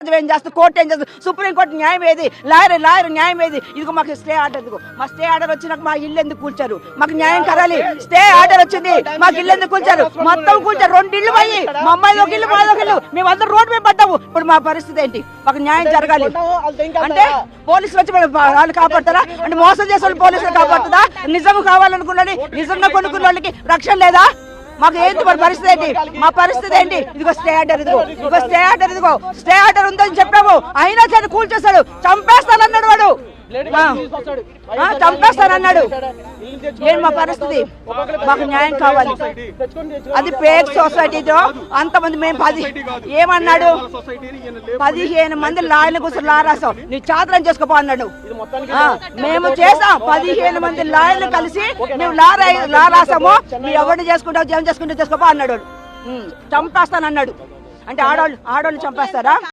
ఏం చేస్తుంది? కోర్టు ఏం చేస్తుంది? సుప్రీం కోర్టు న్యాయం ఏది? లాయర్ లాయర్ న్యాయం ఏది? ఇదిగో మాకు స్టే ఆర్డర్ ఇదిగో. మా స్టే ఆర్డర్ వచ్చినాక మా ఇల్లు ఎందుకు కూల్చారు? మాకు న్యాయం కరాలి. స్టే ఆర్డర్ వచ్చింది. మాకు ఇల్లు ఎందుకు కూల్చారు? మొత్తం కూల్చారు. రెండు ఇల్లు పోయి. మా అమ్మాయి ఒక ఇల్లు మాది ఒక ఇల్లు. మేము అందరం రోడ్డు మీద పడ్డాము. ఇప్పుడు మా పరిస్థితి ఏంటి? మాకు న్యాయం జరగాలి. అంటే పోలీసులు వచ్చి వాళ్ళు కాపాడతారా? అంటే మోసం చేసే వాళ్ళు పోలీసులు కాపాడుతుందా? నిజంగా కావాలనుకున్నది నిజంగా కొనుక్కున్న వాళ్ళకి రక్షణ లేదా? మాకు ఏంటి మన పరిస్థితి ఏంటి? మా పరిస్థితి ఏంటి? ఇదిగో స్టే ఆర్డర్ ఇదిగో. ఇదిగో స్టే ఆర్డర్ ఇదిగో. స్టే ఆర్డర్ ఉందని చెప్పాము. అయినా సరే కూల్ చేశాడు. చంపేస్తానన్నాడు. ఏం మా పరిస్థితి? మాకు న్యాయం కావాలి. అది పేక్ సొసైటీతో అంతమంది మేము పది ఏమన్నాడు? పదిహేను మంది లాయర్ల కోసం లా రాసాం నీ చాతరం చేసుకోపో అన్నాడు. మేము చేసాం పదిహేను మంది లాయర్లు కలిసి మేము లా లా రాసాము మీరు ఎవరిని చేసుకుంటావు ఏం చేసుకుంటావు చేసుకోపో అన్నాడు. చంపేస్తానన్నాడు. అంటే ఆడవాళ్ళు ఆడవాళ్ళు చంపేస్తారా?